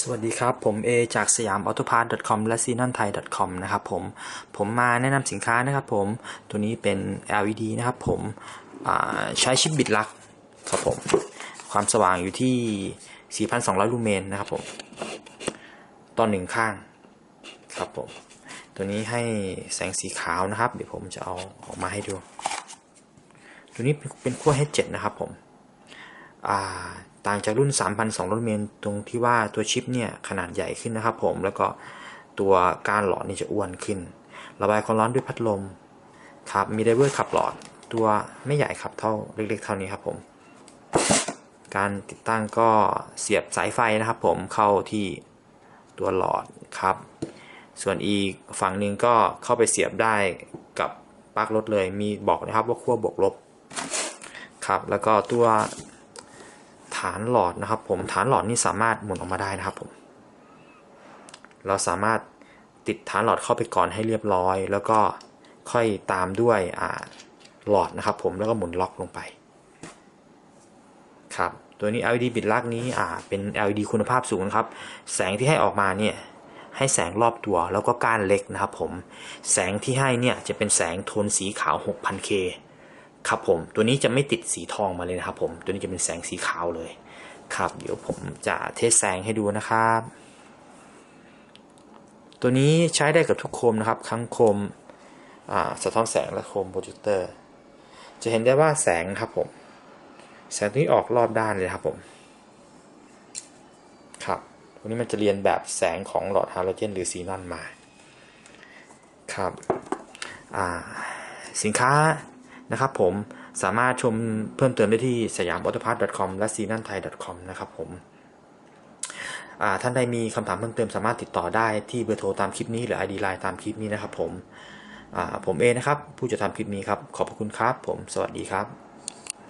สวัสดีครับ ผมเอจากสยามออโตพาร์ .com และ s e n o n t h a i com นะครับผม ผมมาแนะนำสินค้านะครับผม ตัวนี้เป็น LED นะครับผมใช้ชิปบิตลักครับผม ความสว่างอยู่ที่ 4,200 ลูเมนนะครับผมต่อหนึ่งข้างครับผม ตัวนี้ให้แสงสีขาวนะครับ เดี๋ยวผมจะเอาออกมาให้ดู ตัวนี้เป็นขั้ว H7 นะครับผม ต่างจากรุ่น 3,200เมตรตรงที่ว่าตัวชิปเนี่ยขนาดใหญ่ขึ้นนะครับผมแล้วก็ตัวการหลอดนี่จะอ้วนขึ้น ระบายความร้อนด้วยพัดลมครับมีไดเวอร์ขับหลอด ตัวไม่ใหญ่ครับเท่าเล็กๆเท่านี้ครับผม การติดตั้งก็เสียบสายไฟนะครับผมเข้าที่ตัวหลอดครับ ส่วนอีกฝั่งหนึ่งก็เข้าไปเสียบได้กับปลั๊กรถเลยมีบอกนะครับว่าขั้วบวกลบครับ แล้วก็ตัวานหลอดนะครับ ผมฐานหลอดนี่สามารถหมุนออกมาได้นะครับผม เราสามารถติดฐานหลอดเข้าไปก่อนให้เรียบร้อย แล้วก็ค่อยตามด้วยอ่าหลอดนะครับ ผมแล้วก็หมุนล็อกลงไปครับตัวนี้ LED บิดลักนี้อ่าเป็น LED คุณภาพสูงนะครับ แสงที่ให้ออกมาเนี่ยให้แสงรอบตัวแล้วก็ก้านเล็กนะครับผม แสงที่ให้เนี่ยจะเป็นแสงโทนสีขาว 6,000K ครับผมตัวนี้จะไม่ติดสีทองมาเลยนะครับ ผมตัวนี้จะเป็นแสงสีขาวเลยครับ เดี๋ยวผมจะเทสแสงให้ดูนะครับ ตัวนี้ใช้ได้กับทุกโคมนะครับทั้งโคมสะท้อนแสงและโคมโปรเจคเตอร์ จะเห็นได้ว่าแสงครับผม แสงที่ออกรอบด้านเลยครับผมครับตัวนี้มันจะเรียนแบบแสงของหลอดฮาโลเจนหรือซีนอนมาครับสินค้า นะครับผมสามารถชมเพิ่มเติมได้ที่สยามออโตพาร์ .com และ s ีนันไทย com นะครับผมท่านใดมีคำถามเพิ่มเติมสามารถติดต่อได้ที่เบอร์โทรตามคลิปนี้หรือ ID Line ตามคลิปนี้นะครับผมผมเองนะครับ ผู้จะทำคลิปนี้ครับ ขอบพระคุณครับ ผมสวัสดีครับ